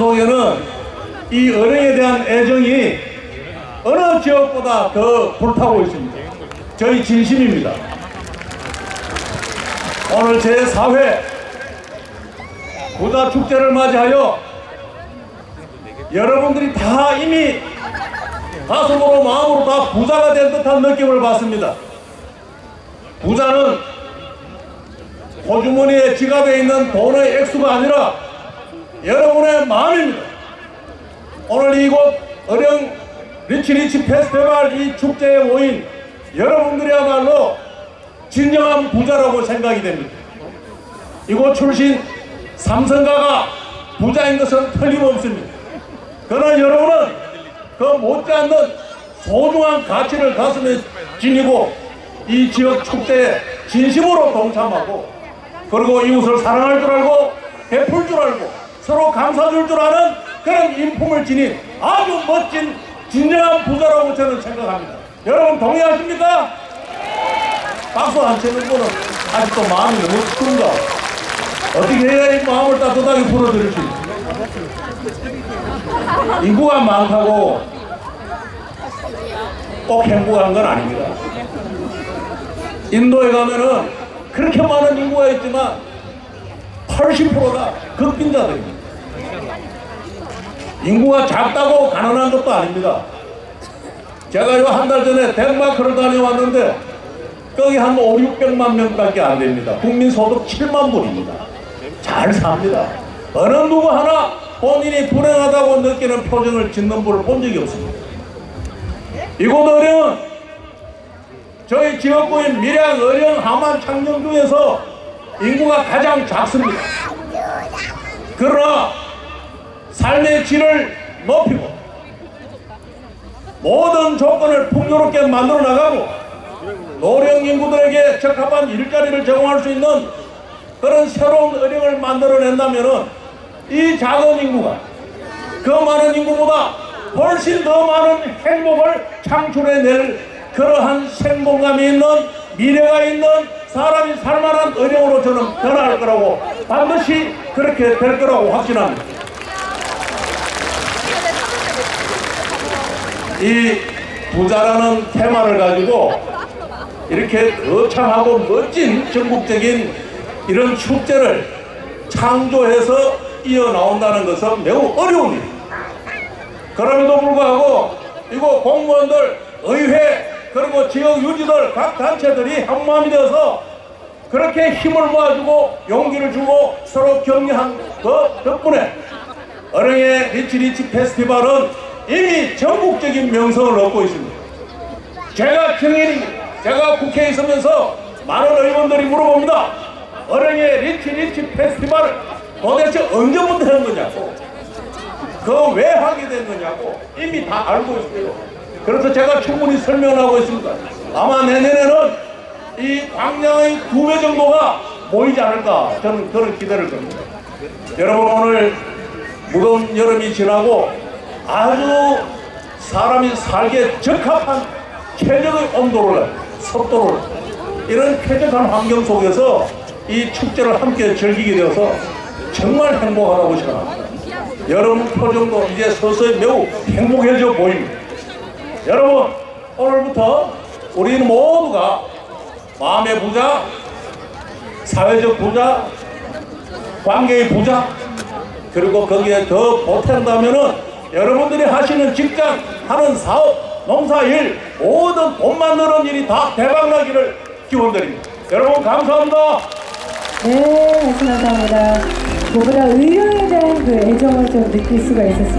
속에는 이 어령에 대한 애정이 어느 지역보다 더 불타고 있습니다. 저희 진심입니다. 오늘 제4회 부자 축제를 맞이하여 여러분들이 다 이미 가슴으로 마음으로 다 부자가 된 듯한 느낌을 받습니다. 부자는 호주머니에 지갑에 있는 돈의 액수가 아니라 여러분의 마음입니다. 오늘 이곳 어령 리치리치 페스티벌 이 축제에 모인 여러분들이야말로 진정한 부자라고 생각이 됩니다. 이곳 출신 삼성가가 부자인 것은 틀림없습니다. 그러나 여러분은 그 못지않는 소중한 가치를 가슴에 지니고 이 지역 축제에 진심으로 동참하고 그리고 이웃을 사랑할 줄 알고 베풀 줄 알고 서로 감사줄 줄 아는 그런 인품을 지닌 아주 멋진 진정한 부자라고 저는 생각합니다. 여러분 동의하십니까? 박수 안 치는 분은 아직도 마음이 너무 큰 거. 어떻게 해야 이 마음을 따뜻하게 풀어드릴 수 있습니까? 인구가 많다고 꼭 행복한 건 아닙니다. 인도에 가면은 그렇게 많은 인구가 있지만 80%가 극빈자들입니다. 인구가 작다고 가난한 것도 아닙니다. 제가 요 한 달 전에 덴마크를 다녀왔는데 거기 한 5, 600만 명밖에 안 됩니다. 국민 소득 7만 불입니다. 잘 삽니다. 어느 누구 하나 본인이 불행하다고 느끼는 표정을 짓는 분을 본 적이 없습니다. 이곳 어령은 저희 지역구인 밀양, 어령, 함안, 창녕 중에서 인구가 가장 작습니다. 그러나 삶의 질을 높이고 모든 조건을 풍요롭게 만들어 나가고 노령 인구들에게 적합한 일자리를 제공할 수 있는 그런 새로운 어령을 만들어낸다면은 이 작은 인구가 그 많은 인구보다 훨씬 더 많은 행복을 창출해낼 그러한 생동감이 있는 미래가 있는 사람이 살만한 어령으로 저는 변화할 거라고 반드시 그렇게 될 거라고 확신합니다. 이 부자라는 테마를 가지고 이렇게 거창하고 멋진 전국적인 이런 축제를 창조해서 이어나온다는 것은 매우 어려운 일. 그럼에도 불구하고 이거 공무원들, 의회, 그리고 지역 유지들, 각 단체들이 한마음이 되어서 그렇게 힘을 모아주고 용기를 주고 서로 격려한 그 덕분에 어령의 리치리치 페스티벌은 이미 전국적인 명성을 얻고 있습니다. 제가 증인입니다. 제가 국회에 있으면서 많은 의원들이 물어봅니다. 어령의 리치 리치 페스티벌을 도대체 언제부터 한 거냐고. 그 왜 하게 된 거냐고 이미 다 알고 있어요. 그래서 제가 충분히 설명하고 있습니다. 아마 내년에는 이 광양의 두 배 정도가 모이지 않을까 저는 그런 기대를 겁니다. 여러분 오늘 무더운 여름이 지나고 아주 사람이 살기에 적합한 최적의 온도를 습도를 이런 쾌적한 환경 속에서 이 축제를 함께 즐기게 되어서 정말 행복하다고 생각합니다. 여러분 표정도 이제 서서히 매우 행복해져 보입니다. 여러분 오늘부터 우리는 모두가 마음의 부자, 사회적 부자, 관계의 부자, 그리고 거기에 더 보탠다면은 여러분들이 하시는 직장, 하는 사업, 농사일, 모든 돈 만드는 일이 다 대박나기를 기원드립니다. 여러분 감사합니다. 네, 감사합니다. 뭐보다 의료에 대한 그 애정을 좀 느낄 수가 있었습니다.